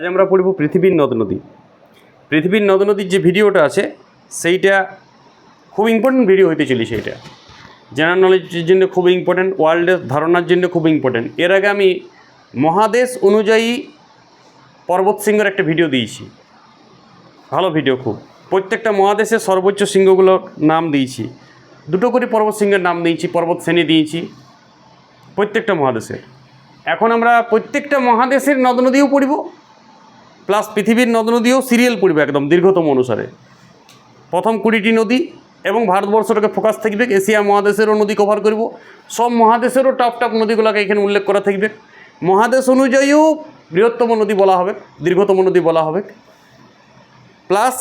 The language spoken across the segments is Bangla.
আজ আমরা পড়ব পৃথিবীর নদ নদী। পৃথিবীর নদ নদীর যে ভিডিওটা আছে, সেইটা খুব ইম্পর্টেন্ট ভিডিও হইতে চলেছে এটা। জেনারেল নলেজের জন্য খুব ইম্পর্টেন্ট ওয়ার্ল্ডের ধারণার জন্য খুব ইম্পর্টেন্ট এর আগে আমি মহাদেশ অনুযায়ী পর্বত সিংহের একটা ভিডিও দিয়েছি। ভালো ভিডিও খুব। প্রত্যেকটা মহাদেশের সর্বোচ্চ সিংহগুলোর নাম দিয়েছি। দুটো করে পর্বত সিংহের নাম দিয়েছি, পর্বত শ্রেণি দিয়েছি, প্রত্যেকটা মহাদেশের। এখন আমরা প্রত্যেকটা মহাদেশের নদ নদীও পড়ব। প্লাস পৃথিবীর নদ নদীও সিরিয়াল পড়বে একদম দীর্ঘতম অনুসারে। প্রথম কুড়িটি নদী এবং ভারতবর্ষটাকে ফোকাস থাকবে, এশিয়া মহাদেশেরও নদী কভার করব। সব মহাদেশেরও টপ টপ নদীগুলোকে এখানে উল্লেখ করা থাকবে। মহাদেশ অনুযায়ীও বৃহত্তম নদী বলা হবে, দীর্ঘতম নদী বলা হবে। প্লাস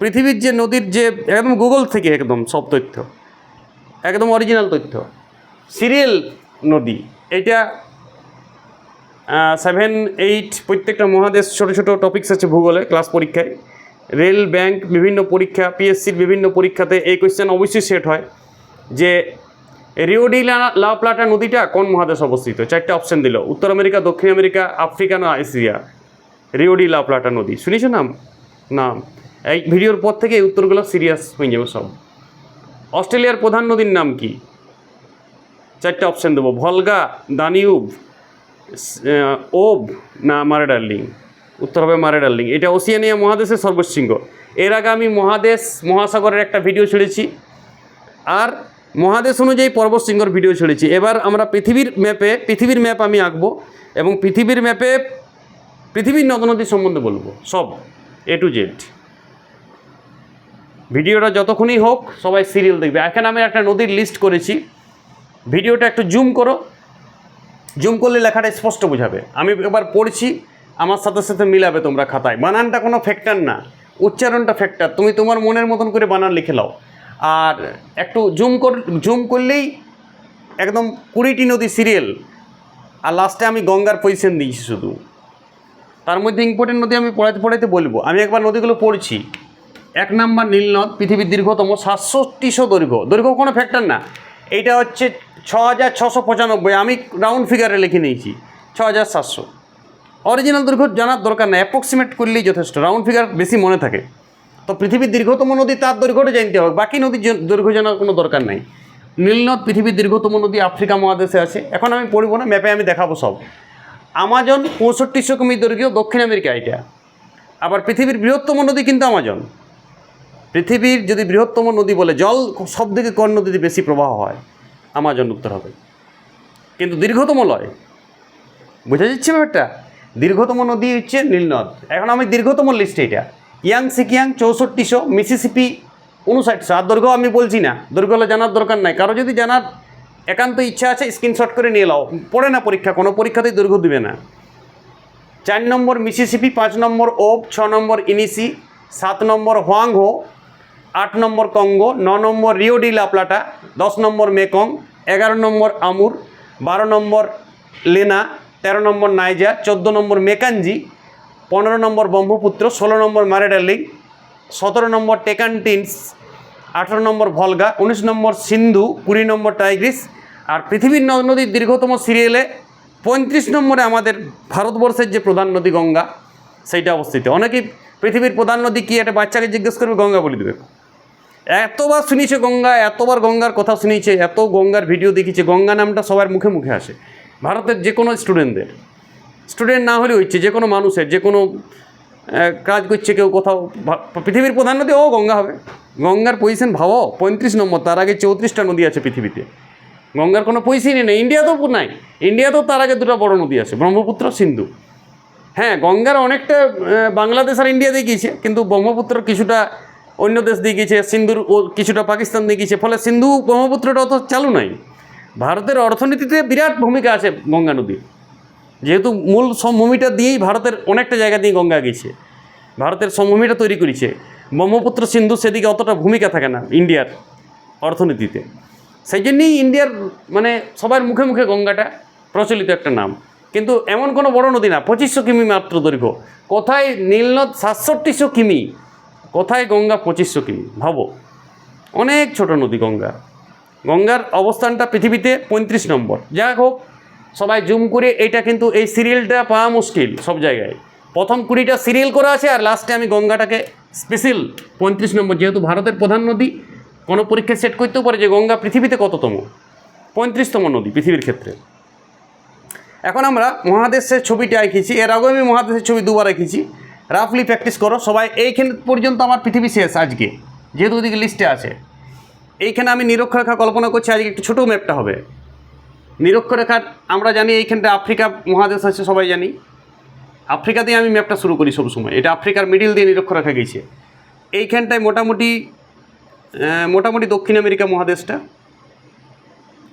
পৃথিবীর যে নদীর যে, একদম গুগল থেকে একদম সব তথ্য, একদম অরিজিনাল তথ্য। সিরিয়াল নদী, এটা সেভেন এইট প্রত্যেকটা মহাদেশ ছোটো ছোটো টপিকস আছে ভূগোলে ক্লাস পরীক্ষায়। রেল ব্যাংক বিভিন্ন পরীক্ষা পিএসসির বিভিন্ন পরীক্ষাতে এই কোয়েশ্চেন অবশ্যই সেট হয় যে রিওডি লা- প্লাটা নদীটা কোন মহাদেশ অবস্থিত? চারটে অপশন দিল। উত্তর আমেরিকা, দক্ষিণ আমেরিকা, আফ্রিকা না Asia? Rio de la Plata নদী। শুনেছ নাম? নাম। এই ভিডিওর পর থেকে এই উত্তরগুলো সিরিয়াস হয়ে যাবে সব। অস্ট্রেলিয়ার প্রধান নদীর নাম কি? চারটে অপশন দেবো। ভলগা, দানিউব ওব না মারে ডার্লিং। উত্তর হবে মারে ডার্লিং। এটা ওসিয়ানিয়া মহাদেশের সর্বশৃঙ্গ। এর আগে আমি মহাদেশ, মহাসাগরের একটা ভিডিও ছেড়েছি। আর মহাদেশ অনুযায়ী পর্বতশৃঙ্গর ভিডিও ছেড়েছি। এবার আমরা পৃথিবীর ম্যাপে পৃথিবীর ম্যাপ আমি আঁকবো এবং পৃথিবীর ম্যাপে পৃথিবীর নদ নদী সম্বন্ধে বলব। সব এ টু জেড ভিডিওটা যতক্ষণই হোক সবাই সিরিয়াল দেখবে। এখানে আমি একটা নদীর লিস্ট করেছি। ভিডিওটা একটু জুম করো। জুম করলে লেখাটা স্পষ্ট বোঝাবে। আমি এবার পড়ছি, আমার সাথে সাথে মিলাবে তোমরা খাতায়। বানানটা কোনো ফ্যাক্টর না, উচ্চারণটা ফ্যাক্টর তুমি তোমার মনের মতন করে বানান লিখে নাও। আর একটু জুম কর, জুম করলেই একদম কুড়িটি নদী সিরিয়াল আর লাস্টে আমি গঙ্গার পজিশন দিয়েছি শুধু। তার মধ্যে ইম্পর্টেন্ট নদী আমি পড়াইতে পড়াইতে বলব। আমি একবার নদীগুলো পড়ছি। এক নাম্বার নীলনদ, পৃথিবীর দীর্ঘতম সাতষট্টিশো দৈর্ঘ্য। দৈর্ঘ্য কোনো ফ্যাক্টর না। এইটা হচ্ছে ছ হাজার ছশো পঁচানব্বই। আমি রাউন্ড ফিগারে লিখে নিয়েছি ছ হাজার সাতশো। অরিজিনাল দৈর্ঘ্য জানার দরকার নেই অ্যাপ্রক্সিমেট করলেই যথেষ্ট রাউন্ড ফিগার বেশি মনে থাকে। তো পৃথিবীর দীর্ঘতম নদী তার দৈর্ঘ্যটা জানতে হবে, বাকি নদীর দৈর্ঘ্য জানার কোনো দরকার নাই। নীলনদ পৃথিবীর দীর্ঘতম নদী আফ্রিকা মহাদেশে আছে, এখন আমি পড়ব না, ম্যাপে আমি দেখাবো সব। আমাজন পঁয়ষট্টিশো কিমি দৈর্ঘ্য দক্ষিণ আমেরিকা, এটা। আবার পৃথিবীর বৃহত্তম নদী কিন্তু আমাজন পৃথিবীর যদি বৃহত্তম নদী বলে জল সব থেকে কোন নদীতে বেশি প্রবাহ হয়? আমাজন উত্তর হবে। কিন্তু দীর্ঘতম লয়। বোঝা যাচ্ছে ব্যাপারটা? দীর্ঘতম নদী হচ্ছে নীলনদ এখন আমি দীর্ঘতম লিস্টে এটা ইয়াং সিকিয়াং চৌষট্টিশো, মিসিসিপি উনষাটশো আর দৈর্ঘ্য আমি বলছি না। দৈর্ঘ্য জানার দরকার নাই। কারও যদি জানার একান্ত ইচ্ছা আছে স্ক্রিনশট করে নিয়ে নাও। পড়ে না পরীক্ষা। কোনো পরীক্ষাতেই দৈর্ঘ্য দিবে না। চার নম্বর মিসিসিপি, পাঁচ নম্বর ওব, ছ নম্বর ইনিসি, সাত নম্বর হোয়াংহো আট নম্বর কঙ্গো, ন নম্বর রিও রিওডি লাপ্লাটা দশ নম্বর মেকং, এগারো নম্বর আমুর, বারো নম্বর লেনা, তেরো নম্বর নাইজার, চোদ্দ নম্বর মেকানজি, পনেরো নম্বর ব্রহ্মপুত্র, ষোলো নম্বর মারেডার্লিং সতেরো নম্বর টেকান্টিন্স, আঠেরো নম্বর ভলগা, উনিশ নম্বর সিন্ধু, কুড়ি নম্বর টাইগ্রিস আর পৃথিবীর নদ নদীর দীর্ঘতম সিরিয়ালে পঁয়ত্রিশ নম্বরে আমাদের ভারতবর্ষের যে প্রধান নদী গঙ্গা, সেইটা অবস্থিত। অনেকেই পৃথিবীর প্রধান নদী কী একটা বাচ্চাকে জিজ্ঞেস করবে? গঙ্গা বলে দেবে। এতবার শুনেছে গঙ্গা, এতবার গঙ্গার কথা শুনিছে, এত গঙ্গার ভিডিও দেখিছে, গঙ্গা নামটা সবার মুখে মুখে আসে। ভারতের যে কোনো স্টুডেন্টদের স্টুডেন্ট না হলে হচ্ছে যে কোনো মানুষের যে কোনো কাজ করছে কেউ কোথাও পৃথিবীর প্রধান নদী, ও গঙ্গা হবে। গঙ্গার পজিশন ভাবো, পঁয়ত্রিশ নম্বর, তার আগে চৌত্রিশটা নদী আছে পৃথিবীতে। গঙ্গার কোনো পজিশনই নেই ইন্ডিয়াতেও নাই। ইন্ডিয়াতেও তার আগে দুটো বড় নদী আছে, ব্রহ্মপুত্র, সিন্ধু। হ্যাঁ গঙ্গার অনেকটা বাংলাদেশ আর ইন্ডিয়া দিয়ে গিয়েছে কিন্তু ব্রহ্মপুত্র কিছুটা অন্য দেশ দিয়ে গিয়েছে সিন্ধুর ও কিছুটা পাকিস্তান দিয়ে গিয়েছে ফলে সিন্ধু ব্রহ্মপুত্রটা অত চালু নাই। ভারতের অর্থনীতিতে বিরাট ভূমিকা আছে গঙ্গা নদীর। যেহেতু মূল সমভূমিটা দিয়েই ভারতের অনেকটা জায়গা দিয়ে গঙ্গা গেছে। ভারতের সমভূমিটা তৈরি করেছে। ব্রহ্মপুত্র, সিন্ধু সেদিকে অতটা ভূমিকা থাকে না ইন্ডিয়ার অর্থনীতিতে। সেই জন্যেই ইন্ডিয়ার মানে সবার মুখে মুখে গঙ্গাটা প্রচলিত একটা নাম। কিন্তু এমন কোনো বড় নদী না, পঁচিশশো কিমি মাত্র দৈর্ঘ্য। কোথায় নীলনদ সাতষট্টিশো কিমি কোথায় গঙ্গা? পঁচিশশো কিমি ভাবো। অনেক ছোট নদী গঙ্গা। গঙ্গার অবস্থানটা পৃথিবীতে পঁয়ত্রিশ নম্বর। যাই হোক, সবাই জুম করে এটা কিন্তু এই সিরিয়ালটা পাওয়া মুশকিল সব জায়গায়। প্রথম কুড়িটা সিরিয়াল করা আছে আর লাস্টে আমি গঙ্গাটাকে স্পেশাল পঁয়ত্রিশ নম্বর। যেহেতু ভারতের প্রধান নদী, কোনো পরীক্ষায় সেট করতেও পারে যে গঙ্গা পৃথিবীতে কততম? পঁয়ত্রিশতম নদী পৃথিবীর ক্ষেত্রে। এখন আমরা মহাদেশের ছবিটা এঁকেছি। এর আগেও আমি মহাদেশের ছবি দুবার এঁকেছি। রাফলি প্র্যাকটিস করো। সবাই, এইখানে পর্যন্ত আমার পৃথিবী শেষ আজকে। যেহেতু ওদিকে লিস্টে আছে। এইখানে আমি নিরক্ষরেখা কল্পনা করছি, আজকে একটু ছোটো ম্যাপটা হবে। নিরক্ষরেখার, আমরা জানি এইখানটা আফ্রিকা মহাদেশ আছে, সবাই জানি। আফ্রিকা দিয়ে আমি ম্যাপটা শুরু করি সবসময় এটা আফ্রিকার মিডিল দিয়ে নিরক্ষরেখা গেছে। এইখানটায় মোটামুটি মোটামুটি দক্ষিণ আমেরিকা মহাদেশটা।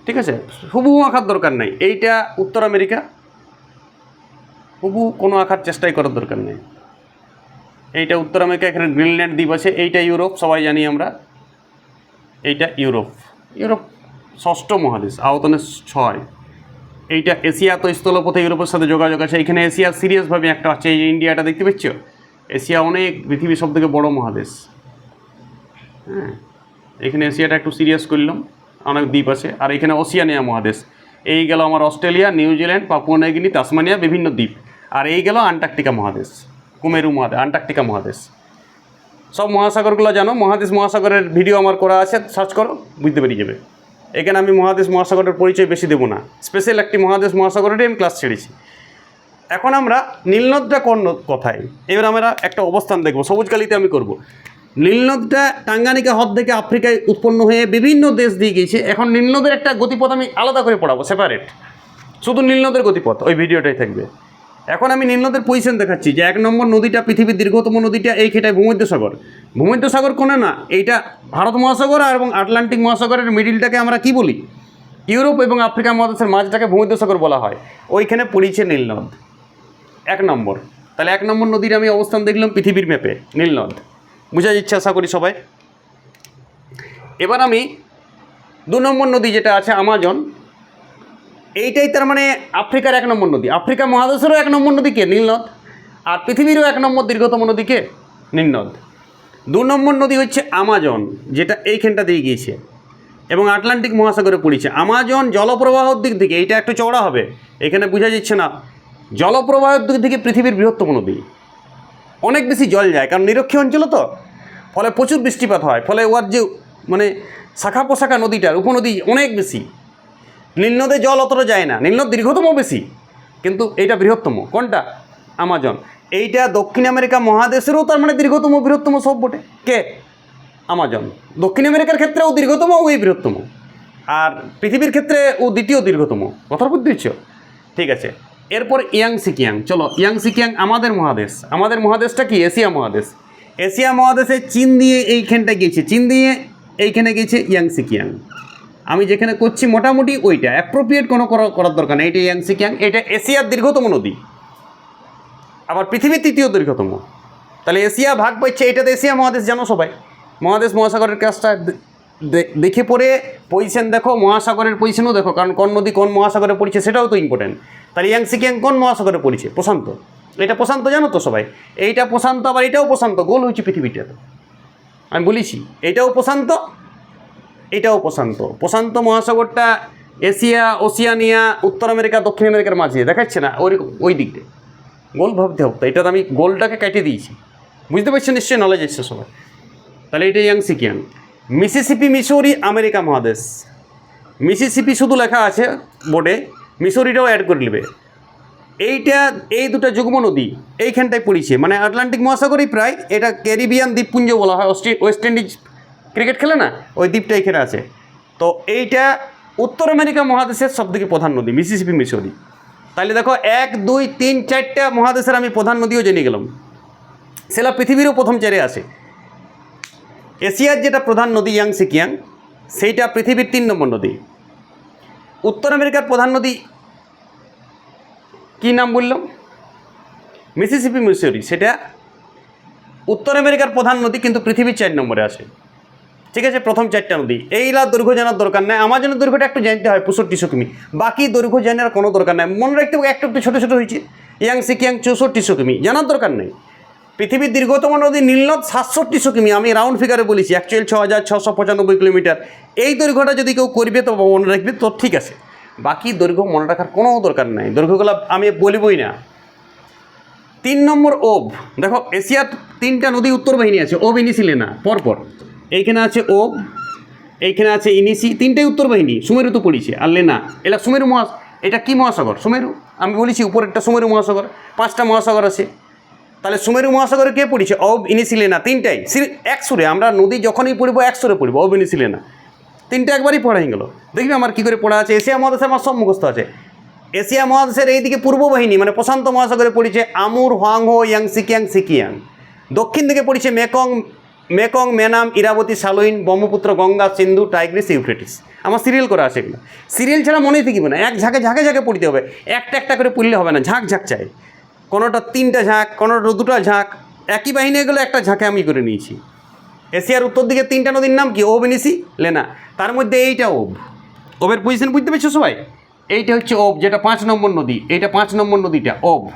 ঠিক আছে? হুবহু আঁকার দরকার নাই। এইটা উত্তর আমেরিকা। হুবহু কোনো আঁকার চেষ্টাই করার দরকার নেই। এইটা উত্তর আমেরিকা, এখানে গ্রিনল্যান্ড দ্বীপ আছে, এইটা ইউরোপ, সবাই জানি আমরা। এইটা ইউরোপ। ইউরোপ ষষ্ঠ মহাদেশ আয়তনে ছয়। এইটা এশিয়া তো স্থলপথে ইউরোপের সাথে যোগাযোগ আছে। এখানে এশিয়া সিরিয়াসভাবে একটা আছে, এই ইন্ডিয়াটা দেখতে পাচ্ছ? এশিয়া অনেক পৃথিবীর সব থেকে বড়ো মহাদেশ। হ্যাঁ এখানে এশিয়াটা একটু সিরিয়াস করলাম, অনেক দ্বীপ আছে। আর এখানে ওসিয়ানিয়া মহাদেশ। এই গেল আমার Australia New Zealand Papua New Guinea Tasmania, বিভিন্ন দ্বীপ। আর এই গেল আন্টার্কটিকা মহাদেশ। কুমেরু মহাদেশ আন্টার্কটিকা মহাদেশ। সব মহাসাগরগুলো জানো? মহাদেশ মহাসাগরের ভিডিও আমার করা আছে, সার্চ করো, বুঝতে পেরে যাবে। এখানে আমি মহাদেশ মহাসাগরের পরিচয় বেশি দেবো না। স্পেশাল একটি মহাদেশ মহাসাগরেরই আমি ক্লাস ছেড়েছি। এখন আমরা নীলনদটা কোন কথায়? এবার আমরা একটা অবস্থান দেখব সবুজকালিতে আমি করব। নীলনদটা টাঙ্গানিকা হ্রদ থেকে আফ্রিকায় উৎপন্ন হয়ে বিভিন্ন দেশ দিয়ে গিয়েছে। এখন নীলনদের একটা গতিপথ আমি আলাদা করে পড়াবো সেপারেট শুধু নীলনদের গতিপথ, ওই ভিডিওটাই থাকবে। এখন আমি নীলনদের পজিশন দেখাচ্ছি যে এক নম্বর নদীটা, পৃথিবীর দীর্ঘতম নদীটা, এই খেটায় ভূমধ্যসাগর। ভূমধ্যসাগর কোনে না, এইটা ভারত মহাসাগর আর এবং আটলান্টিক মহাসাগরের মিডিলটাকে আমরা কি বলি? ইউরোপ এবং আফ্রিকা মহাদেশের মাঝটাকে ভূমধ্যসাগর বলা হয়। ওইখানে পড়িছে নীলনদ এক নম্বর। তাহলে এক নম্বর নদীর আমি অবস্থান দেখলাম পৃথিবীর ম্যাপে নীলনদ বোঝা যাচ্ছে আশা করি সবাই। এবার আমি দু নম্বর নদী যেটা আছে আমাজন এইটাই তার মানে আফ্রিকার এক নম্বর নদী। আফ্রিকা মহাদেশেরও এক নম্বর নদী কে? নীলনদ আর পৃথিবীরও এক নম্বর দীর্ঘতম নদী কে? নীলনদ দু নম্বর নদী হচ্ছে আমাজন, যেটা এইখানটা দিয়ে গিয়েছে। এবং আটলান্টিক মহাসাগরে পড়েছে। আমাজন জলপ্রবাহর দিক থেকে, এইটা একটু চওড়া হবে, এখানে বোঝা যাচ্ছে না, জলপ্রবাহের দিক থেকে পৃথিবীর বৃহত্তম নদী। অনেক বেশি জল যায়, কারণ নিরক্ষীয় অঞ্চল তো। ফলে প্রচুর বৃষ্টিপাত হয়, ফলে ওর যে মানে শাখা পোশাখা নদীটার উপনদী অনেক বেশি। নীলনদে জল অতটা যায় না। নীলনদ দীর্ঘতম বেশি। কিন্তু এইটা বৃহত্তম। কোনটা? আমাজন। এইটা দক্ষিণ আমেরিকা মহাদেশেরও তার মানে দীর্ঘতম, বৃহত্তম সব বটে। কে? আমাজন। দক্ষিণ আমেরিকার ক্ষেত্রেও দীর্ঘতম ওই বৃহত্তম। আর পৃথিবীর ক্ষেত্রে ও দ্বিতীয় দীর্ঘতম। কথার দিচ্ছ? ঠিক আছে। এরপর ইয়াং সিকিয়াং। চলো, ইয়াং সিকিয়াং আমাদের মহাদেশ। আমাদের মহাদেশটা কি? এশিয়া মহাদেশ। এশিয়া মহাদেশে চীন দিয়ে এইখানটা গিয়েছে। চীন দিয়ে এইখানে গিয়েছে ইয়াং সিকিয়াং। আমি যেখানে করছি মোটামুটি ওইটা। অ্যাপ্রোপ্রিয়েট কোনো করার দরকার নেই। এটা ইয়াংসি সিকিয়াং এটা এশিয়ার দীর্ঘতম নদী। আবার পৃথিবীর তৃতীয় দীর্ঘতম। তাহলে এশিয়া ভাগ পাচ্ছে এটাতে এশিয়া মহাদেশ, জানো সবাই? মহাদেশ মহাসাগরের কাজটা দেখে পড়ে পজিশন দেখো, মহাসাগরের পজিশনও দেখো, কারণ কোন নদী কোন মহাসাগরে পড়ছে সেটাও তো ইম্পর্টেন্ট তাহলে ইয়াংসি সিকিয়াং কোন মহাসাগরে পড়ছে? প্রশান্ত। এটা প্রশান্ত জানো তো সবাই? এইটা প্রশান্ত, আবার এটাও প্রশান্ত। গোল হয়েছে পৃথিবীটা আমি বলেছি, এটাও প্রশান্ত এটাও প্রশান্ত। প্রশান্ত মহাসাগরটা এশিয়া ওসিয়ানিয়া উত্তর আমেরিকা, দক্ষিণ আমেরিকার মাঝে। দেখাচ্ছে না, ওই ওই দিকটা গোল ভাবতে হবে এটা আমি গোলটাকে কেটে দিয়েছি। বুঝতে পারছেন নিশ্চয়ই নলেজ এসছে সবাই তাহলে এটা Yang Sikiang Mississippi Missouri America মহাদেশ। মিসিসিপি শুধু লেখা আছে বোর্ডে মিসৌরিটাও অ্যাড করে নেবে। এইটা, এই দুটো যুগ্ম নদী এইখানটায় পড়েছে। মানে আটলান্টিক মহাসাগরই প্রায়, এটা ক্যারিবিয়ান দ্বীপপুঞ্জ বলা হয় ওয়েস্ট ইন্ডিজ ক্রিকেট খেলে না? ওই দ্বীপটা এখানে আছে। তো এইটা উত্তর আমেরিকা মহাদেশের সবথেকে প্রধান নদী, মিসিসিপি, মিসৌরি। তাহলে দেখো, এক, দুই, তিন, চারটা মহাদেশের আমি প্রধান নদীও জেনে গেলাম। সেটা পৃথিবীরও প্রথম চারে আসে এশিয়ার যেটা প্রধান নদী, ইয়াং সিকিয়াং, সেইটা পৃথিবীর তিন নম্বর নদী। উত্তর আমেরিকার প্রধান নদী কী নাম বললাম? Mississippi, Missouri. সেটা উত্তর আমেরিকার প্রধান নদী, কিন্তু পৃথিবীর চার নম্বরে আসে ঠিক আছে, প্রথম চারটা নদী। এইলা দৈর্ঘ্য জানার দরকার নেই। আমার জন্য দৈর্ঘ্যটা একটু জানতে হয় পঁয়ষট্টিশো কিমি বাকি দৈর্ঘ্য জানার কোনো দরকার নেই। মনে রাখতে হবে একটু একটু ছোটো ছোটো হয়েছে। ইয়াং সিকিয়াং চৌষট্টিশো কিমি জানার দরকার নেই। পৃথিবীর দীর্ঘতম নদী নীলনদ সাতষট্টিশো কিমি আমি রাউন্ড ফিগারে বলেছি অ্যাকচুয়াল ছ হাজার ছশো পঁচানব্বই কিলোমিটার। এই দৈর্ঘ্যটা যদি কেউ করবে, তো মনে রাখবে, তো ঠিক আছে। বাকি দৈর্ঘ্য মনে রাখার কোনো দরকার নাই। দৈর্ঘ্যগুলো আমি বলবই না। তিন নম্বর ওব। দেখো, এশিয়ার তিনটা নদী উত্তর বাহিনী আছে। ওব লেনা পরপর। এইখানে আছে ও, এইখানে আছে ইনিসি, তিনটাই উত্তর বাহিনী সুমেরু তো পড়িছে, আর লেনা। এটা সুমেরু মহাস, এটা কি মহাসাগর? সুমেরু? আমি বলেছি উপরেরটা সুমেরু মহাসাগর, পাঁচটা মহাসাগর আছে। তাহলে সুমেরু মহাসাগরে কে পড়িছে? অব, ইনিসি, লেনা, তিনটাই। এক সুরে, আমরা নদী যখনই পড়ব, এক সুরে পড়ব, অব, ইনিসি, লেনা। তিনটা একবারই পড়া হয়ে গেল। দেখবি আমার কী করে পড়া আছে? এশিয়া মহাদেশে আমার সব মুখস্থ আছে। এশিয়া মহাদেশের এইদিকে পূর্ব বাহিনী মানে প্রশান্ত মহাসাগরে পড়েছে আমুর, হোয়াংহো ইয়াং সিকিয়াং সিকিয়াং। দক্ষিণ দিকে পড়েছে Mekong Mekong, Menam, Irabati Salween Brahmaputra, Ganga, Sindhu, Tigris, Euphrates. আমার সিরিয়াল করা আছে এগুলো। সিরিয়াল ছাড়া মনেই থাকিবে না। এক ঝাঁকে ঝাঁকে ঝাঁকে পড়তে হবে। একটা একটা করে পড়লে হবে না। ঝাঁক ঝাঁক চাই। কোনোটা তিনটা ঝাঁক, কোনোটা দুটো ঝাঁক। একই বাহিনী এগুলো একটা ঝাঁকে আমি করে নিয়েছি। এশিয়ার উত্তর দিকে তিনটা নদীর নাম কি? ওব ইনিসি লেনা। তার মধ্যে এইটা ওব। ওবের পজিশন বুঝতে পেরেছ সবাই? এইটা হচ্ছে ওব, যেটা পাঁচ নম্বর নদী। এইটা পাঁচ নম্বর নদীটা, ওব।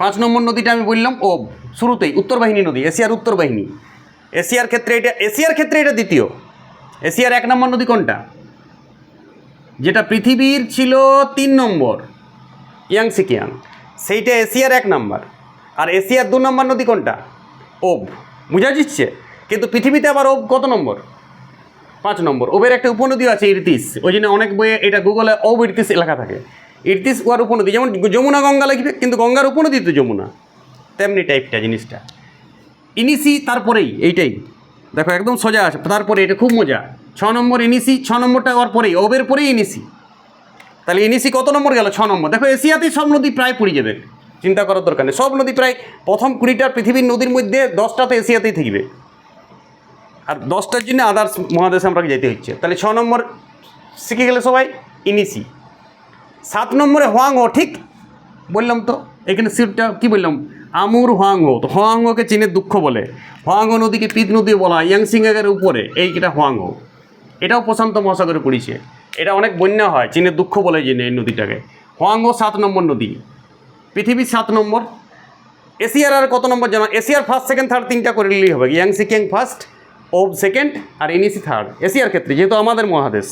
পাঁচ নম্বর নদীটা আমি বললাম ওব শুরুতেই, উত্তর বাহিনী নদী, এশিয়ার উত্তর বাহিনী। এশিয়ার ক্ষেত্রে এটা, এশিয়ার ক্ষেত্রে এটা দ্বিতীয়। এশিয়ার এক নম্বর নদী কোনটা? যেটা পৃথিবীর ছিল তিন নম্বর ইয়াং সিকিয়াং সেইটা এশিয়ার এক নম্বর। আর এশিয়ার দু নম্বর নদী কোনটা? ওব। বুঝা যাচ্ছে? কিন্তু পৃথিবীতে আবার ওব কত নম্বর? পাঁচ নম্বর। ওবের একটা উপনদী আছে ইরতিস। ওই জন্য অনেক বইয়ে এটা গুগলে ওব ইরতিস লেখা থাকে। ইরতিস ওয়ার উপনদী, যেমন যমুনা গঙ্গা লিখবে কিন্তু গঙ্গার উপনদী তো যমুনা। তেমনি টাইপটা জিনিসটা। ইনিসি তারপরেই, এইটাই। দেখো, একদম সোজা আছে তারপরে এটা খুব মজা। ছ নম্বর ইনিসি ছ নম্বরটা ওর পরেই, ওবের পরেই ইনিসি তাহলে ইনিসি কত নম্বর গেল? ছ নম্বর। দেখো, এশিয়াতেই সব নদী প্রায় পড়ে যাবে। চিন্তা করার দরকার নেই। সব নদী প্রায় প্রথম কুড়িটা পৃথিবীর নদীর মধ্যে দশটা তো এশিয়াতেই থাকবে। আর দশটার জন্য আদার্স মহাদেশে আমরা যেতে হচ্ছে। তাহলে ছ নম্বর, শিখে গেলে সবাই ইনিসি সাত নম্বরে হোয়াংহো ঠিক? বললাম তো, এখানে সিটটা কি বললাম? আমুর হোয়াংহো তো হোয়াংহোকে চীনের দুঃখ বলে। হোয়াংহো নদীকে পিত নদী বলা হয় ইয়াংসিংয়ের উপরে এই এইটা হোয়াংহো এটাও প্রশান্ত মহাসাগরে পড়েছে। এটা অনেক বন্যা হয় চীনের দুঃখ বলে জেনে এই নদীটাকে। হোয়াংহো সাত নম্বর নদী। পৃথিবীর সাত নম্বর। এশিয়ার আর কত নম্বর জানা? এশিয়ার ফার্স্ট সেকেন্ড থার্ড তিনটা করে নিলেই হবে। Yangtze Kiang first Ob second আর ইনিসি থার্ড এশিয়ার ক্ষেত্রে, যেহেতু আমাদের মহাদেশ।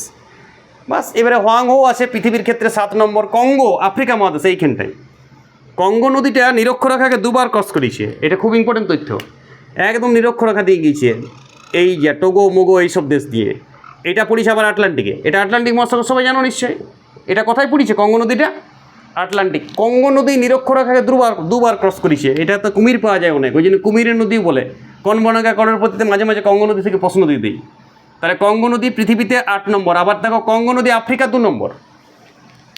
বাস, এবারে হোয়াংহো আছে পৃথিবীর ক্ষেত্রে সাত নম্বর, কঙ্গো, আফ্রিকা মহাদেশ এইখানটাই কঙ্গো নদীটা নিরক্ষরেখাকে দুবার ক্রস করেছে। এটা খুব ইম্পর্টেন্ট তথ্য। একদম নিরক্ষরেখা দিয়ে গিয়েছে। এই যে টোগো, মোগো, এইসব দেশ দিয়ে। এটা পড়িছে আবার আটলান্টিকে। এটা আটলান্টিক মহাসাগর, সবাই জানো নিশ্চয়ই? এটা কোথায় পড়িছে কঙ্গো নদীটা? আটলান্টিক। কঙ্গো নদী নিরক্ষরেখাকে দুবার দুবার ক্রস করেছে। এটা তো কুমির পাওয়া যায় অনেক। ওই জন্য কুমিরের নদী বলে। কোন বনগা করের প্রতিতে মাঝে মাঝে কঙ্গো নদী থেকে প্রশ্ন দিয়ে দিই। তাহলে কঙ্গো নদী পৃথিবীতে আট নম্বর। আবার দেখো, কঙ্গো নদী আফ্রিকা দু নম্বর।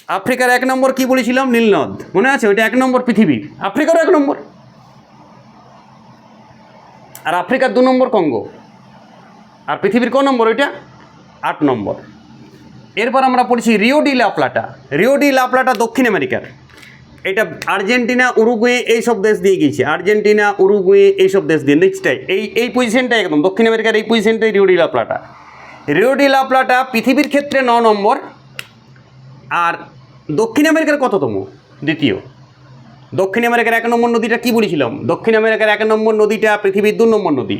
আফ্রিকার এক নম্বর কি বলেছিলাম? নীলনদ। মনে আছে? ওইটা এক নম্বর পৃথিবীর আফ্রিকারও এক নম্বর। আর আফ্রিকার দু নম্বর কঙ্গো। আর পৃথিবীর ক নম্বর ওইটা? আট নম্বর। এরপর আমরা পড়েছি Rio de la Plata Rio de la Plata দক্ষিণ আমেরিকার। এটা আর্জেন্টিনা, উরুগুয়ে এইসব দেশ দিয়ে গিয়েছে। আর্জেন্টিনা, উরুগুয়ে এইসব দেশ দিয়ে। নেক্সটটাই এই এই পজিশনটাই একদম। দক্ষিণ আমেরিকার এই পজিশনটাই Rio de la Plata Rio la Plata পৃথিবীর ক্ষেত্রে ন নম্বর, আর দক্ষিণ আমেরিকার কততম? দ্বিতীয়। দক্ষিণ আমেরিকার এক নম্বর নদীটা কি বলেছিলাম? দক্ষিণ আমেরিকার এক নম্বর নদীটা পৃথিবীর দু নম্বর নদী।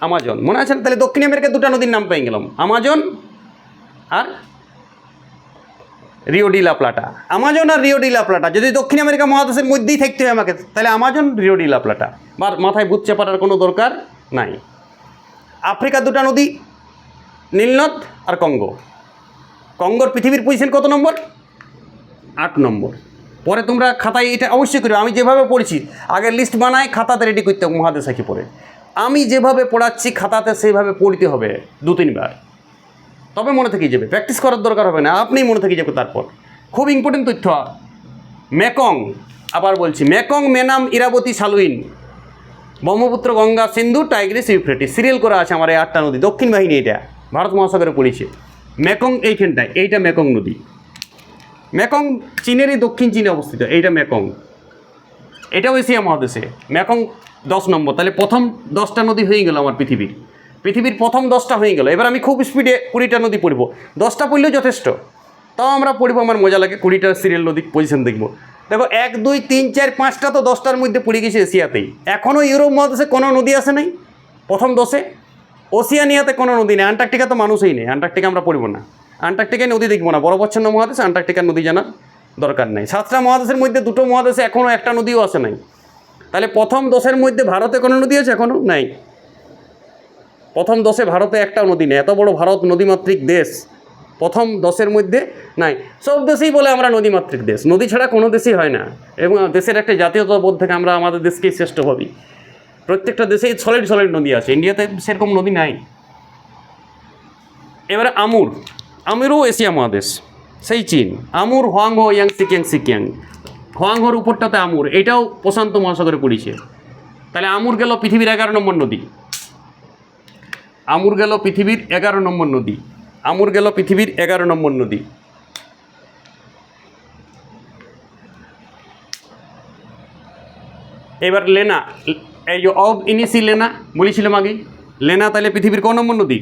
আমাজন। মনে আছে তাহলে দক্ষিণ আমেরিকার দুটো নদীর নাম পেয়ে গেলাম। আমাজন আর রিও ডি প্লাটা আমাজন আর রিও ডি প্লাটা যদি দক্ষিণ আমেরিকা মহাদেশের মধ্যেই থাকতে হয় আমাকে তাহলে আমাজন রিও ডি প্লাটা বা মাথায় বুথ চাপাটার কোনো দরকার নাই। আফ্রিকার দুটা নদী নীলনদ আর কঙ্গো। কঙ্গোর পৃথিবীর পজিশন কত নম্বর? আট নম্বর। পরে তোমরা খাতায় এটা অবশ্যই করবে। আমি যেভাবে পড়েছি আগের লিস্ট বানায় খাতাতে রেডি করতে হবে মহাদেশ আঁকি পড়ে। আমি যেভাবে পড়াচ্ছি খাতাতে সেইভাবে পড়তে হবে দু তিনবার তবে মনে থেকে যাবে প্র্যাকটিস করার দরকার হবে না আপনিই মনে থেকে যাবে তারপর। খুব ইম্পর্টেন্ট তথ্য। মেকং, আবার বলছি, Mekong Menam Irabati Salween. Brahmaputra Ganga Sindhu Tigris Euphrates serial করা আছে আমার এই আটটা নদী, দক্ষিণ বাহিনী এটা, ভারত মহাসাগরে পড়েছে। মেকং এইখানটায়, এইটা মেকং নদী। মেকং চীনেরই দক্ষিণ চীনে অবস্থিত, এইটা মেকং। এটাও এশিয়া মহাদেশে। মেকং দশ নম্বর, তাহলে প্রথম দশটা নদী হয়ে গেল আমার পৃথিবীর। পৃথিবীর প্রথম দশটা হয়ে গেল। এবার আমি খুব স্পিডে কুড়িটা নদী পড়ব। দশটা পড়লেও যথেষ্ট। তাও আমরা পড়ব আমার মজা লাগে। কুড়িটা সিরিয়াল নদী পজিশন দেখব। দেখো, এক, দুই, তিন, চার, পাঁচটা তো দশটার মধ্যে পড়ে গেছে এশিয়াতেই। এখনও ইউরোপ মহাদেশে কোনো নদী আসে নাই? প্রথম দশে? ওসিয়ানিয়াতে কোনো নদী নেই। আন্টার্কটিকা তো মানুষই নেই। আন্টার্কটিকা আমরা পড়ব না। আন্টার্কটিকায় নদী দেখব না। বড় বচ্ছন্ন মহাদেশ, আন্টার্কটিকার নদী জানা দরকার নাই। সাতটা মহাদেশের মধ্যে দুটো মহাদেশে এখনও একটা নদীও আসে নাই। তাহলে প্রথম দশের মধ্যে ভারতে কোনো নদী আছে এখনও নাই। প্রথম দশে ভারতে একটাও নদী নেই, এত বড় ভারত নদীমাতৃক দেশ, প্রথম দশের মধ্যে নাই। সব দেশেই বলে আমরা নদীমাতৃক দেশ, নদী ছাড়া কোনো দেশই হয় না। এবং দেশের একটা জাতীয়তাবোধ থেকে আমরা আমাদের দেশকেই শ্রেষ্ঠ ভাবি। প্রত্যেকটা দেশেই সলিড সলিড নদী আছে ইন্ডিয়াতে সেরকম নদী নাই। এবারে আমুর, আমিরও এশিয়া মহাদেশ, সেই চীন। আমুর, হোয়াংহো, ইয়াং, সিকিয়াং সিকিয়াং। হোয়াংহোর উপরটাতে আমুর, এটাও প্রশান্ত মহাসাগরে পড়েছে। তাহলে আমুর গেল পৃথিবীর এগারো নম্বর নদী। আমুর গেল পৃথিবীর এগারো নম্বর নদী। আমুর গেল পৃথিবীর এগারো নম্বর নদী। এবার লেনা, এই যে অব ইনিসি লেনা বলেছিলাম আগে লেনা তাহলে পৃথিবীর ক নম্বর নদী?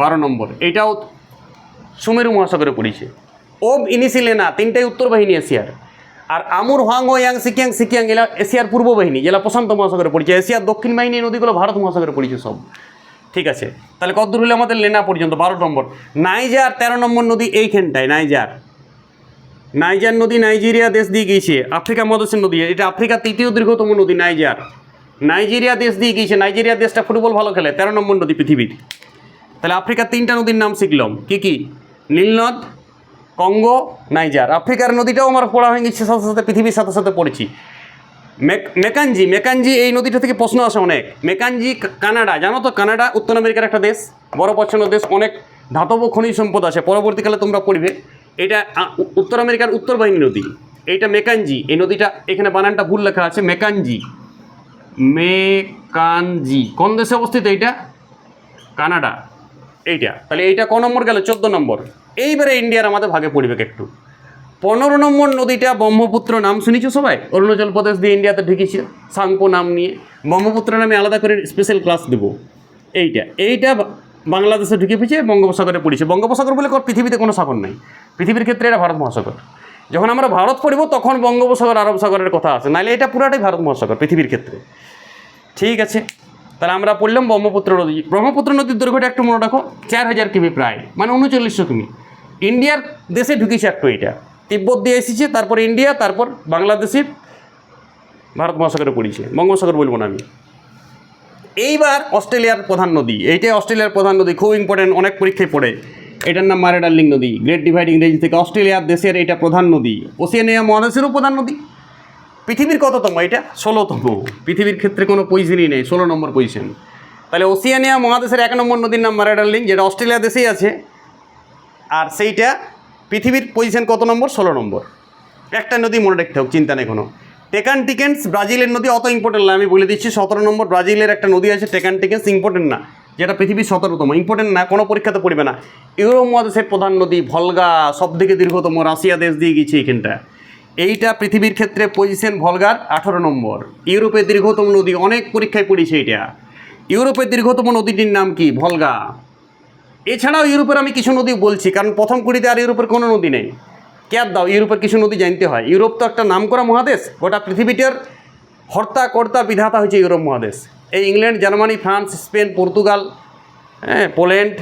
বারো নম্বর। এটাও সুমেরু মহাসাগরে পড়েছে। ওব ইনিসি লেনা, তিনটাই উত্তর বাহিনী এশিয়ার। আর আমুর হোয়াং ইয়াং, সিকিয়াং সিকিয়াং, এলা এশিয়ার পূর্ব বাহিনী যেটা প্রশান্ত মহাসাগরে পড়েছে। এশিয়ার দক্ষিণ বাহিনী নদীগুলো ভারত মহাসাগরে পড়েছে সব। ঠিক আছে। তাহলে কত দূর হলে আমাদের লেনা পর্যন্ত? বারো নম্বর। নাইজার, তেরো নম্বর নদী এইখানটায়, নাইজার। নাইজার নদী নাইজেরিয়া দেশ দিয়ে গিয়েছে। আফ্রিকা মহাদেশের নদী। এটা আফ্রিকার তৃতীয় দীর্ঘতম নদী, নাইজার। নাইজেরিয়া দেশ দিয়ে গিয়েছে। নাইজেরিয়া দেশটা ফুটবল ভালো খেলে, তেরো নম্বর নদী পৃথিবীর। তাহলে আফ্রিকার তিনটা নদীর নাম শিখলাম। কি কি? নীলনদ, কঙ্গো, নাইজার। আফ্রিকার নদীটাও আমার পড়া হয়ে গেছে, সাথে সাথে পৃথিবীর সাথে সাথে পড়েছি। মেকানজি মেকানজি এই নদীটা থেকে প্রশ্ন আসে অনেক। মেকানজি কানাডা, জানো তো কানাডা, উত্তর আমেরিকার একটা দেশ, বড় পছন্দ দেশ, অনেক ধাতব খনিজ সম্পদ আছে, পরবর্তীকালে তোমরা পড়বে। এটা উত্তর আমেরিকার উত্তর বাহিনী নদী, এইটা মেকানজি, এই নদীটা, এখানে বানানটা ভুল লেখা আছে, মেকানজি। মেকানজি, কোন দেশে অবস্থিত এইটা? কানাডা, এইটা। তাহলে এইটা ক নম্বর গেল? চোদ্দ নম্বর। এইবারে ইন্ডিয়ার আমাদের ভাগে পড়বে একটু। পনেরো নম্বর নদীটা ব্রহ্মপুত্র নাম, শুনেছো সবাই? অরুণাচল প্রদেশ দিয়ে ইন্ডিয়াতে ঢুকেছে, সাংপো নাম নিয়ে। ব্রহ্মপুত্র নামে আলাদা করে স্পেশাল ক্লাস দেবো। এইটা এইটা বাংলাদেশে ঢুকে পিছিয়ে বঙ্গোপসাগরে পড়েছে। বঙ্গোপসাগর বলে পৃথিবীতে কোনো সাগর নাই। পৃথিবীর ক্ষেত্রে এটা ভারত মহাসাগর। যখন আমরা ভারত পড়ব, তখন বঙ্গোপসাগর, আরব সাগরের কথা আছে। নাহলে এটা পুরাটাই ভারত মহাসাগর, পৃথিবীর ক্ষেত্রে। ঠিক আছে? তাহলে আমরা পড়লাম ব্রহ্মপুত্র নদী। ব্রহ্মপুত্র নদীর দৈর্ঘ্যটা একটু মনে রাখো, চার হাজার কিমি প্রায় মানে উনচল্লিশশো কিমি। ইন্ডিয়ার দেশে ঢুকেছে একটু এটা তিব্বত দিয়ে এসেছে, তারপর ইন্ডিয়া, তারপর বাংলাদেশের ভারত মহাসাগরে পড়েছে, বঙ্গোপসাগর বলব না আমি। এইবার অস্ট্রেলিয়ার প্রধান নদী, এইটাই অস্ট্রেলিয়ার প্রধান নদী, খুব ইম্পর্টেন্ট অনেক পরীক্ষায় পড়ে। এটার নাম মারে ডার্লিং নদী গ্রেট ডিভাইডিং রেঞ্জ থেকে অস্ট্রেলিয়ার দেশের এটা প্রধান নদী ওসিয়ানিয়া মহাদেশেরও প্রধান নদী। পৃথিবীর কততম এটা? ষোলোতম। পৃথিবীর ক্ষেত্রে কোনো পজিশনই নেই, ষোলো নম্বর পজিশন তাহলে ওসিয়ানিয়া মহাদেশের এক নম্বর নদীর নাম মারাডার্লিং যেটা অস্ট্রেলিয়া দেশেই আছে। আর সেইটা পৃথিবীর পজিশন কত নম্বর? ষোলো নম্বর। একটা নদী মনে রাখতে হোক চিন্তা নেই কোনো। টেকান টিকেন্স ব্রাজিলের নদী, অত ইম্পর্টেন্ট না। আমি বলে দিচ্ছি, সতেরো নম্বর ব্রাজিলের একটা নদী আছে টেকান টিকেন্স ইম্পর্টেন্ট না। যেটা পৃথিবীর সতেরোতম। ইম্পর্টেন্ট না, কোনো পরীক্ষাতে পড়বে না। ইউরোপ মহাদেশের প্রধান নদী, ভলগা সব থেকে দীর্ঘতম, রাশিয়া দেশ দিয়ে গেছে এখানটা এইটা পৃথিবীর ক্ষেত্রে পজিশন ভলগার আঠারো নম্বর। ইউরোপের দীর্ঘতম নদী, অনেক পরীক্ষায় পড়েছে এটা ইউরোপের দীর্ঘতম নদীটির নাম কি? ভলগা। এছাড়াও ইউরোপের আমি কিছু নদী বলছি, কারণ প্রথম কুড়িতে আর ইউরোপের কোনো নদী নেই। ক্যাব দাও, ইউরোপের কিছু নদী জানতে হয়। ইউরোপ তো একটা নামকরা মহাদেশ, গোটা পৃথিবীটার হর্তা কর্তা বিধাতা হচ্ছে ইউরোপ মহাদেশ। এই England, Germany, France, Spain, Portugal হ্যাঁ পোল্যান্ড,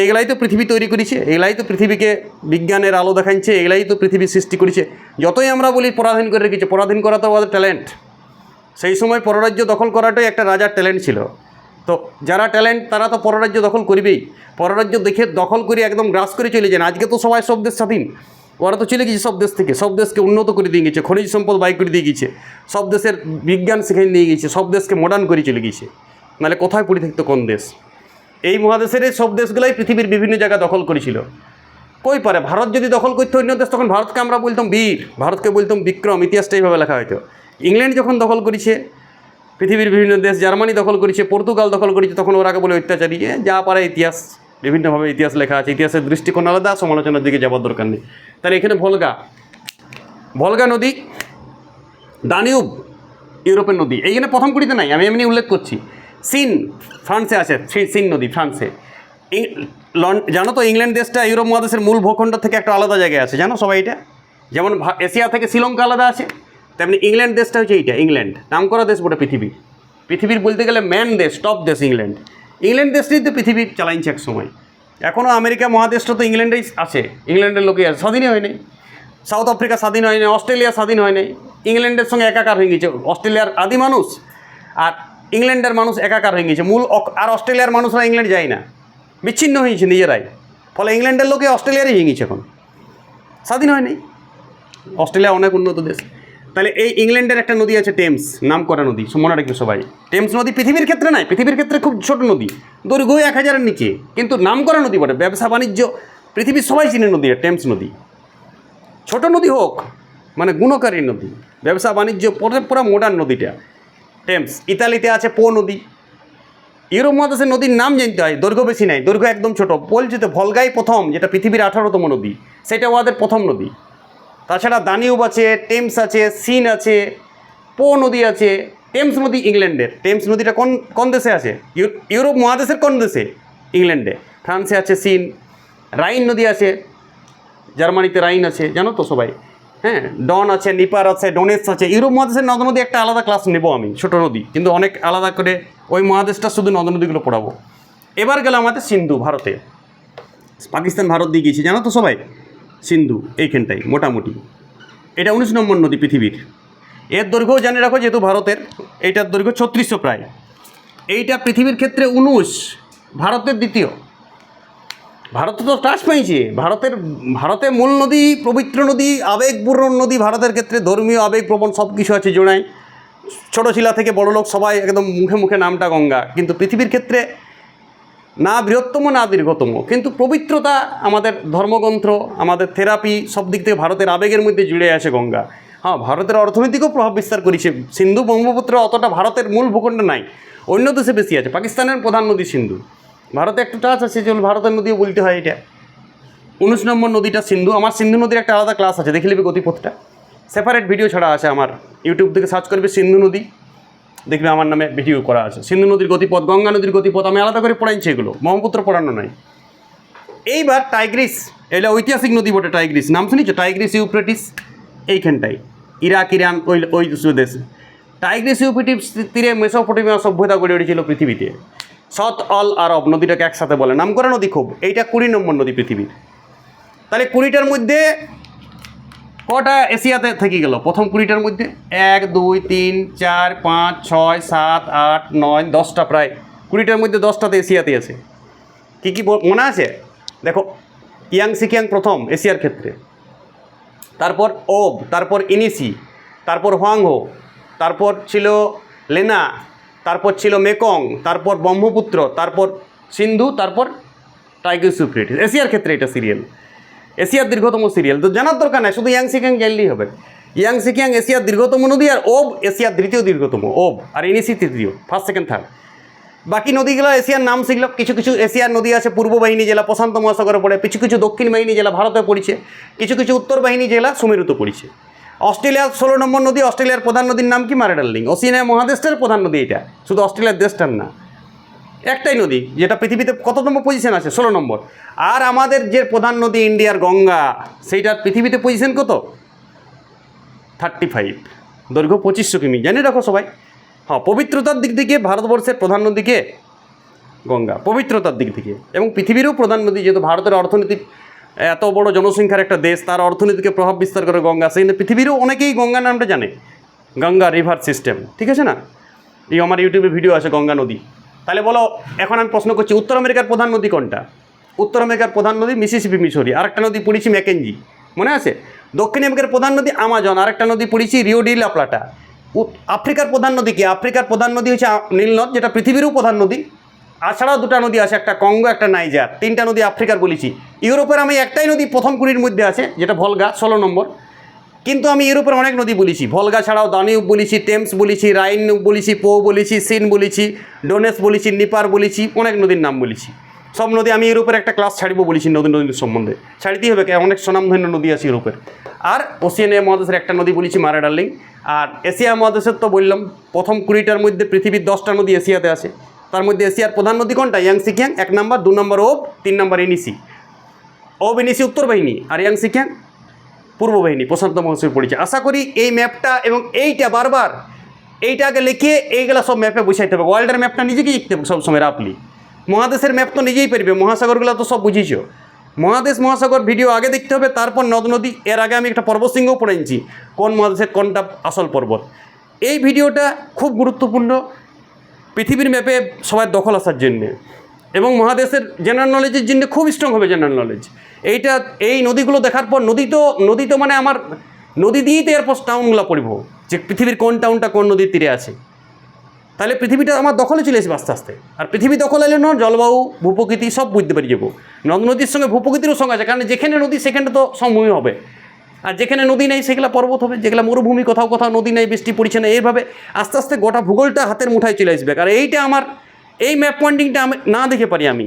এইগুলাই তো পৃথিবী তৈরি করেছে। এগুলাই তো পৃথিবীকে বিজ্ঞানের আলো দেখাচ্ছে এগুলাই তো পৃথিবী সৃষ্টি করেছে। যতই আমরা বলি পরাধীন করে রেখেছে, পরাধীন করা তো আমাদের ট্যালেন্ট সেই সময় পররাজ্য দখল করাটাই একটা রাজার ট্যালেন্ট ছিল। তো যারা ট্যালেন্ট, তারা তো পররাজ্য দখল করবেই। পররাজ্য দেখে দখল করে একদম গ্রাস করে চলে যান আজকে তো সবাই সব দেশ স্বাধীন। ওরা তো চলে গেছে সব দেশ থেকে। সব দেশকে উন্নত করে দিয়ে গেছে, খনিজ সম্পদ বাই করে দিয়ে গেছে। সব দেশের বিজ্ঞান সেখানে নিয়ে গেছে, সব দেশকে মডার্ন করে চলে গেছে। নাহলে কোথায় পড়ে থাকতো কোন দেশ? এই মহাদেশের সব দেশগুলাই পৃথিবীর বিভিন্ন জায়গা দখল করেছিল। কই পারে? ভারত যদি দখল করতো অন্য দেশ, তখন ভারতকে আমরা বলতাম বীর, ভারতকে বলতাম বিক্রম, ইতিহাসটা এইভাবে লেখা হয়তো ইংল্যান্ড যখন দখল করেছে পৃথিবীর বিভিন্ন দেশ, জার্মানি দখল করেছে, পর্তুগাল দখল করেছে, তখন ওরাকে বলে অত্যাচারী। যে যা পারে ইতিহাস, বিভিন্নভাবে ইতিহাস লেখা আছে। ইতিহাসের দৃষ্টিকোণ আলাদা, সমালোচনার দিকে যাওয়ার দরকার নেই। তাহলে এখানে ভলগা। ভলগা নদী, দানিউব, ইউরোপের নদী। এইখানে প্রথম কুড়িতে নাই, আমি এমনি উল্লেখ করছি। সিন, ফ্রান্সে আছে সিন নদী, ফ্রান্সে। জানো তো, ইংল্যান্ড দেশটা ইউরোপ মহাদেশের মূল ভূখণ্ড থেকে একটা আলাদা জায়গায় আছে। জানো সবাই এটা? যেমন এশিয়া থেকে শ্রীলঙ্কা আলাদা আছে। তেমনি ইংল্যান্ড দেশটা হচ্ছে এইটা, ইংল্যান্ড। নাম করা দেশ বটে পৃথিবী। পৃথিবীর বলতে গেলে ম্যান দেশ টপ দেশ ইংল্যান্ড। ইংল্যান্ড দেশটাই তো পৃথিবী চালাইছে এক সময়। এখনও আমেরিকা মহাদেশটা তো ইংল্যান্ডেই আছে, ইংল্যান্ডের লোকই আছে স্বাধীনই হয়নি। সাউথ আফ্রিকা স্বাধীন হয় নাই অস্ট্রেলিয়া স্বাধীন হয় নাই ইংল্যান্ডের সঙ্গে একাকার হয়ে গেছে অস্ট্রেলিয়ার আদি মানুষ আর ইংল্যান্ডের মানুষ একাকার হয়ে গেছে মূল আর অস্ট্রেলিয়ার মানুষরা ইংল্যান্ড যায় না। বিচ্ছিন্ন হয়েছে নিজেরাই। ফলে ইংল্যান্ডের লোকে অস্ট্রেলিয়ারই গেছে এখন। স্বাধীন হয়নি। অস্ট্রেলিয়া অনেক উন্নত দেশ। তাহলে এই ইংল্যান্ডের একটা নদী আছে টেমস নাম করা নদী মনে রাখবে সবাই। টেমস নদী পৃথিবীর ক্ষেত্রে নাই, পৃথিবীর ক্ষেত্রে খুব ছোট নদী। দৈর্ঘ্য এক হাজারের নিচে। কিন্তু নাম করা নদী বটে, ব্যবসা, বাণিজ্য, পৃথিবীর সবাই চিনে নদী টেমস নদী। ছোট নদী হোক মানে গুণকারী নদী। ব্যবসা, বাণিজ্য, পরে পুরো মডার্ন নদীটা। টেমস, ইতালিতে আছে পো নদী। ইউরোপ মহাদেশের নদীর নাম জানতে হয়, দৈর্ঘ্য বেশি নাই, দৈর্ঘ্য একদম ছোট। বলছে তো, ভলগাই প্রথম, যেটা পৃথিবীর আঠারোতম নদী, সেটা ওদের প্রথম নদী। তাছাড়া দানিউব আছে, টেমস আছে, সিন আছে, পো নদী আছে, টেমস নদী ইংল্যান্ডের। টেমস নদীটা কোন কোন দেশে আছে? ইউ- ইউরোপ মহাদেশের কোন দেশে? ইংল্যান্ডে। ফ্রান্সে আছে সিন, রাইন নদী আছে, জার্মানিতে রাইন আছে, জানো তো সবাই? হ্যাঁ ডন আছে, নিপার আছে, ডোনেস আছে। ইউরোপ মহাদেশের নদ নদী একটা আলাদা ক্লাস নেব আমি, ছোট নদী। কিন্তু অনেক আলাদা করে ওই মহাদেশটা শুধু নদ নদীগুলো পড়াবো। এবার গেল আমাদের সিন্ধু, ভারতে। পাকিস্তান, ভারত দিয়ে গিয়েছি, জানো তো সবাই? সিন্ধু, এইখানটাই, মোটামুটি। এটা উনিশ নম্বর নদী পৃথিবীর। এর দৈর্ঘ্যও জানে রাখো, যেহেতু ভারতের, এইটার দৈর্ঘ্য ছত্রিশশো প্রায়। এইটা পৃথিবীর ক্ষেত্রে উনিশ, ভারতের দ্বিতীয়। ভারত তো টাচ পেয়েছে ভারতের ভারতের মূল নদী, পবিত্র নদী, আবেগপূর্ণ নদী ভারতের ক্ষেত্রে ধর্মীয় আবেগপ্রবণ সব কিছু আছে জোড়ায় ছোটো শিলা থেকে বড় লোক সবাই একদম মুখে মুখে নামটা গঙ্গা। কিন্তু পৃথিবীর ক্ষেত্রে না বৃহত্তম, না দীর্ঘতম। কিন্তু পবিত্রতা আমাদের ধর্মগ্রন্থ, আমাদের থেরাপি, সব দিক থেকে ভারতের আবেগের মধ্যে জুড়ে আছে গঙ্গা। হ্যাঁ ভারতের অর্থনীতিকেও প্রভাব বিস্তার করেছে। সিন্ধু ব্রহ্মপুত্র অতটা ভারতের মূল ভূখণ্ডে নাই। অন্য দেশে বেশি আছে। পাকিস্তানের প্রধান নদী সিন্ধু। ভারতে একটু টাচ আছে যে ভারতের নদীও বলতে হয় এটা। উনিশ নম্বর নদীটা সিন্ধু। আমার সিন্ধু নদীর একটা আলাদা ক্লাস আছে। দেখে নেবে গতিপথটা। সেপারেট ভিডিও ছাড়া আছে আমার। ইউটিউব থেকে সার্চ করবে সিন্ধু নদী। দেখবে আমার নামে ভিডিও করা আছে। সিন্ধু নদীর গতিপথ, গঙ্গা নদীর গতিপথ, আমি আলাদা করে পড়াইছি এগুলো। ব্রহ্মপুত্র পড়ানো নাই। এইবার টাইগ্রিস, এটা ঐতিহাসিক নদী বটে টাইগ্রিস। নাম শুনেছো? টাইগ্রিস ইউপ্রেটিস এইখানটাই। ইরাক, ইরান, ওই ওই দেশ টাইগ্রিস ইউপ্রেটিস তীরে মেসোপটেমিয়া সভ্যতা গড়ে উঠেছিল পৃথিবীতে। সৎ, অল আরব নদীটাকে একসাথে বলে। নাম করা নদী খুব। এইটা কুড়ি নম্বর নদী পৃথিবীর। তাহলে কুড়িটার মধ্যে কটা এশিয়াতে থেকে গেল? প্রথম কুড়িটার মধ্যে? এক, দুই, তিন, চার, পাঁচ, ছয়, সাত, আট, নয়, দশটা প্রায়। কুড়িটার মধ্যে দশটাতে এশিয়াতে আছে। কী কী মনে আছে? দেখো, ইয়াং সিকিয়াং প্রথম এশিয়ার ক্ষেত্রে। তারপর ওব, তারপর ইনিসি, তারপর হোয়াংহো, তারপর ছিল লেনা, তারপর ছিল মেকং, তারপর ব্রহ্মপুত্র, তারপর সিন্ধু, তারপর টাইগার সুপ্রিট এশিয়ার ক্ষেত্রে এটা সিরিয়াল। এশিয়ার দীর্ঘতম সিরিয়াল। তো জানার দরকার নাই, শুধু ইয়াং সিকিয়াং জানলেই হবে। ইয়াং সিকিয়াং এশিয়ার দীর্ঘতম নদী আর ওব এশিয়ার দ্বিতীয় দীর্ঘতম, ওব আর ইনিসি তৃতীয় ফার্স্ট সেকেন্ড থার্ড বাকি নদীগুলো এশিয়ার নাম শিখল কিছু কিছু এশিয়ার নদী আছে, পূর্ব বাহিনী জেলা, প্রশান্ত মহাসাগরে পড়ে, কিছু কিছু দক্ষিণ বাহিনী জেলা ভারতে পড়েছে, কিছু কিছু উত্তর বাহিনী জেলা সুমেরুতে পড়েছে। অস্ট্রেলিয়ার ষোলো নম্বর নদী, অস্ট্রেলিয়ার প্রধান নদীর নাম কি? মারেডাল্লিং ওসিনিয়া মহাদেশটার প্রধান নদী এটা। শুধু অস্ট্রেলিয়ার দেশটার না। একটাই নদী, যেটা পৃথিবীতে কত নম্বর পজিশন আছে? ষোলো নম্বর। আর আমাদের যে প্রধান নদী ইন্ডিয়ার গঙ্গা, সেইটার পৃথিবীতে পজিশন কত? থার্টি ফাইভ দৈর্ঘ্য পঁচিশশো কিমি। জানি রাখো সবাই। হ্যাঁ পবিত্রতার দিক থেকে ভারতবর্ষের প্রধান নদীকে গঙ্গা। পবিত্রতার দিক থেকে। এবং পৃথিবীরও প্রধান নদী, যেহেতু ভারতের অর্থনীতি এত বড় জনসংখ্যার একটা দেশ, তার অর্থনীতিকে প্রভাব বিস্তার করে গঙ্গা। সেই পৃথিবীরও অনেকেই গঙ্গা নামটা জানে। গঙ্গা রিভার সিস্টেম ঠিক আছে না? এই আমার ইউটিউবে ভিডিও আছে গঙ্গা নদী। তাহলে বলো, এখন আমি প্রশ্ন করছি, উত্তর আমেরিকার প্রধান নদী কোনটা? উত্তর আমেরিকার প্রধান নদী মিসিসিপি মিশরি আরেকটা নদী পড়েছি ম্যাকেঞ্জি মনে আছে? দক্ষিণ আমেরিকার প্রধান নদী আমাজন, আরেকটা নদী পড়েছি রিও ডি লা প্লাটা উত- আফ্রিকার প্রধান নদী কি? আফ্রিকার প্রধান নদী হচ্ছে নীলনদ যেটা পৃথিবীরও প্রধান নদী। আছাড়াও দুটা নদী আছে, একটা কঙ্গো, একটা নাইজার। তিনটা নদী আফ্রিকার বলেছি। ইউরোপের আমি একটাই নদী প্রথম কুড়ির মধ্যে আছে, যেটা ভলগা, ষোলো নম্বর। কিন্তু আমি এর ইউরোপের অনেক নদী বলেছি, ভলগা ছাড়াও দানিউব বলেছি, টেমস বলেছি, রাইন বলেছি, পো বলেছি, সিন বলেছি, ডোনেস বলেছি, নিপার বলেছি, অনেক নদীর নাম বলেছি। সব নদী আমি এর ইউরোপের একটা ক্লাস ছাড়িব বলেছি নদী নদীর সম্বন্ধে। ছাড়িতেই হবে কেন অনেক স্বনামধন্য নদী আছে ইউরোপের আর ওসিয়ানিয়া মহাদেশের একটা নদী বলেছি মারা ডার্লিং। আর এশিয়া মহাদেশের তো বললাম, প্রথম কুড়িটার মধ্যে পৃথিবীর দশটা নদী এশিয়াতে আছে। তার মধ্যে এশিয়ার প্রধান নদী কোনটা? ইয়াং সিকিয়াং, এক নম্বর, দু নম্বর ওব, তিন নম্বর ইনিসি ওব ইনিসি উত্তর বাহিনী, আর ইয়াং সিকিয়াং পূর্ব বাহিনী প্রশান্ত মহাসাগর পড়েছে। আশা করি এই ম্যাপটা এবং এইটা বারবার এইটাকে লিখে এইগুলা সব ম্যাপে বসাইতে হবে। ওয়ার্ল্ডের ম্যাপটা নিজেকেই লিখতে হবে সবসময় রাপলি মহাদেশের ম্যাপ তো নিজেই পারবে, মহাসাগরগুলো তো সব বুঝিয়েছ মহাদেশ, মহাসাগর ভিডিও আগে দেখতে হবে, তারপর নদ নদী, এর আগে আমি একটা পর্বতশৃঙ্গও পড়ে নিচ্ছি কোন মহাদেশের কোনটা আসল পর্বত এই ভিডিওটা খুব গুরুত্বপূর্ণ পৃথিবীর ম্যাপে সবাই দখল আসার জন্যে এবং মহাদেশের জেনারেল নলেজের জন্য খুব স্ট্রং হবে জেনারেল নলেজ এইটা, এই নদীগুলো দেখার পর নদী তো নদী তো মানে আমার, নদী দিয়েই তো এরপর টাউনগুলো পড়ব, যে পৃথিবীর কোন টাউনটা কোন নদীর তীরে আছে। তাহলে পৃথিবীটা আমার দখলে চলে আসবে আস্তে আস্তে। আর পৃথিবী দখল এলে না জলবায়ু, ভূপ্রকৃতি সব বুঝতে পারি যাব। নদ নদীর সঙ্গে ভূপ্রকৃতিরও সঙ্গে আছে, কারণ যেখানে নদী, সেখানে তো সমভূমি হবে। আর যেখানে নদী নেই, সেগুলো পর্বত হবে, যেগুলো মরুভূমি কোথাও কোথাও নদী নেই, বৃষ্টি পড়ছে না, এইভাবে আস্তে আস্তে গোটা ভূগোলটা হাতের মুঠায় চলে আসবে। আর এইটা আমার, এই ম্যাপ পয়েন্টিংটা আমি না দেখে পারি আমি।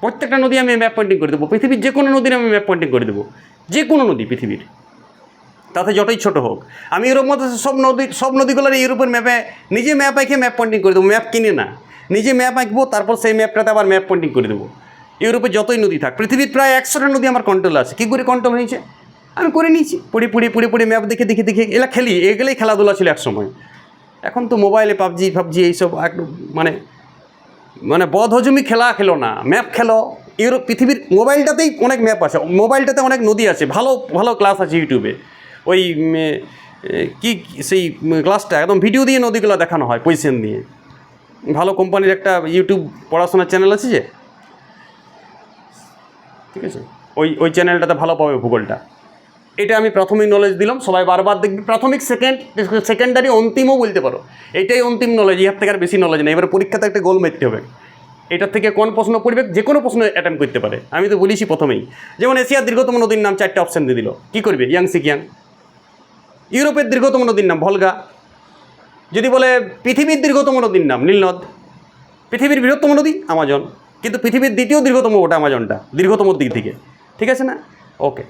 প্রত্যেকটা নদী আমি ম্যাপ পয়েন্টিং করে দেবো। পৃথিবীর যে কোনো নদীর আমি ম্যাপ পয়েন্টিং করে দেবো। যে কোনো নদী পৃথিবীর। তাতে যতই ছোট হোক। আমি ইউরোপ মধ্যে সব নদী, সব নদীগুলোর ইউরোপের ম্যাপে নিজে ম্যাপ আঁকে ম্যাপ পয়েন্টিং করে দেবো। ম্যাপ কিনে না। নিজে ম্যাপ আঁকবো, তারপর সেই ম্যাপটাতে আবার ম্যাপ পয়েন্টিং করে দেবো। ইউরোপে যতই নদী থাক। পৃথিবীর প্রায় একশোটা নদী আমার কন্ট্রোল আছে। কী করে কন্ট্রোল হয়েছে? আমি করে নিয়েছি। পড়ে পড়ে পড়ে পড়ে ম্যাপ দেখে দেখে দেখে এগুলা খেলি। এগুলোই খেলাধুলা ছিল এক সময় এখন তো মোবাইলে পাবজি ফাবজি এইসব একটু মানে মানে বদহজমি খেলা খেলো না ম্যাপ খেলো। ইউরোপ পৃথিবীর মোবাইলটাতেই অনেক ম্যাপ আছে মোবাইলটাতে অনেক নদী আছে ভালো ভালো ক্লাস আছে ইউটিউবে ওই কি, সেই ক্লাসটা একদম ভিডিও দিয়ে নদীগুলো দেখানো হয় পজিশন দিয়ে। ভালো কোম্পানির একটা ইউটিউব পড়াশোনার চ্যানেল আছে যে? ঠিক আছে? ওই ওই চ্যানেলটাতে ভালো পাবে ভূগোলটা। এটা আমি প্রাথমিক নলেজ দিলাম। সবাই বারবার দেখবি, প্রাথমিক সেকেন্ড সেকেন্ডারি অন্তিমও বলতে পারো। এটাই অন্তিম নলেজ ইহার থেকে আর বেশি নলেজ নেই। এবার পরীক্ষাতে একটা গোল মারতে হবে। এটার থেকে কোন প্রশ্ন পড়বে? যে কোনো প্রশ্ন অ্যাটেম্প করতে পারে। আমি তো বলেছি প্রথমেই। যেমন এশিয়ার দীর্ঘতম নদীর নাম চারটে অপশান দিয়ে দিল। কী করবে? Yangtze Kiang. ইউরোপের দীর্ঘতম নদীর নাম ভলগা। যদি বলে পৃথিবীর দীর্ঘতম নদীর নাম নীলনদ। পৃথিবীর বৃহত্তম নদী আমাজন। কিন্তু পৃথিবীর দ্বিতীয় দীর্ঘতম ওটা আমাজনটা। দীর্ঘতম দিক থেকে। ঠিক আছে না? ওকে